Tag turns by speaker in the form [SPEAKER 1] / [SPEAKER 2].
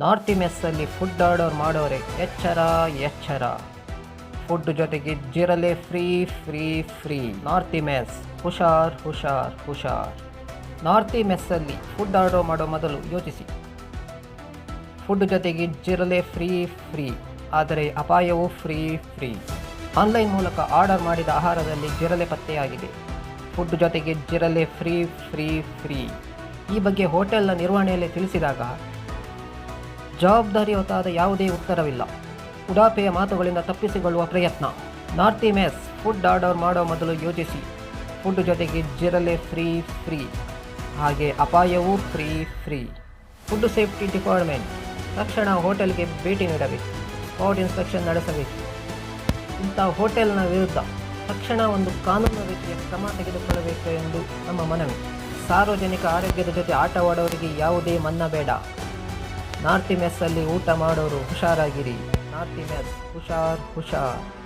[SPEAKER 1] ನಾರ್ತಿ ಮೆಸ್ಸಲ್ಲಿ food order ಮಾಡೋರೆ. ಎಚ್ಚರ ಎಚ್ಚರ. ಫುಡ್ ಜೊತೆಗೆ ಜಿರಲೆ ಫ್ರೀ ಫ್ರೀ ಫ್ರೀ ನಾರ್ತಿ ಮೆಸ್ ಹುಷಾರ್ ಹುಷಾರ್ ಹುಷಾರ್. ನಾರ್ತಿ ಮೆಸ್ಸಲ್ಲಿ ಫುಡ್ ಆರ್ಡರ್ ಮಾಡೋ ಮೊದಲು ಯೋಚಿಸಿ. ಫುಡ್ ಜೊತೆಗೆ ಜಿರಲೆ ಫ್ರೀ ಫ್ರೀ ಆದರೆ ಅಪಾಯವೂ ಫ್ರೀ ಫ್ರೀ ಆನ್ಲೈನ್ ಮೂಲಕ ಆರ್ಡರ್ ಮಾಡಿದ ಆಹಾರದಲ್ಲಿ ಜಿರಲೆ ಪತ್ತೆಯಾಗಿದೆ. ಫುಡ್ ಜೊತೆಗೆ ಜಿರಲೆ ಫ್ರೀ ಫ್ರೀ ಫ್ರೀ ಈ ಬಗ್ಗೆ ಹೋಟೆಲ್ನ ನಿರ್ವಹಣೆಯಲ್ಲಿ ತಿಳಿಸಿದಾಗ ಜವಾಬ್ದಾರಿಯುತಾದ ಯಾವುದೇ ಉತ್ತರವಿಲ್ಲ. ಉಡಾಪೆಯ ಮಾತುಗಳಿಂದ ತಪ್ಪಿಸಿಕೊಳ್ಳುವ ಪ್ರಯತ್ನ. ನಾರ್ತಿ ಮೆಸ್ ಫುಡ್ ಆರ್ಡರ್ ಮಾಡೋ ಮೊದಲು ಯೋಚಿಸಿ. ಫುಡ್ ಜೊತೆಗೆ ಜಿರಲೆ ಫ್ರೀ ಫ್ರೀ. ಹಾಗೆ ಅಪಾಯವೂ free free. Food safety department. ತಕ್ಷಣ ಹೋಟೆಲ್ಗೆ ಭೇಟಿ ನೀಡಬೇಕು. ಸ್ಪಾಟ್ ಇನ್ಸ್ಪೆಕ್ಷನ್ ನಡೆಸಬೇಕು. ಇಂಥ ಹೋಟೆಲ್ನ ವಿರುದ್ಧ ತಕ್ಷಣ ಒಂದು ಕಾನೂನು ರೀತಿಯ ಕ್ರಮ ತೆಗೆದುಕೊಳ್ಳಬೇಕು ಎಂದು ನಮ್ಮ ಮನವಿ. ಸಾರ್ವಜನಿಕ ಆರೋಗ್ಯದ ಜೊತೆ ಆಟವಾಡೋರಿಗೆ ಯಾವುದೇ ಮನ್ನ ಬೇಡ ನಾರ್ತಿ ಮೆಸ್ಸಲ್ಲಿ ಊಟ ಮಾಡೋರು ಹುಷಾರಾಗಿರಿ. ನಾರ್ತಿ ಮೆಸ್ ಹುಷಾರ್ ಹುಷಾರ್.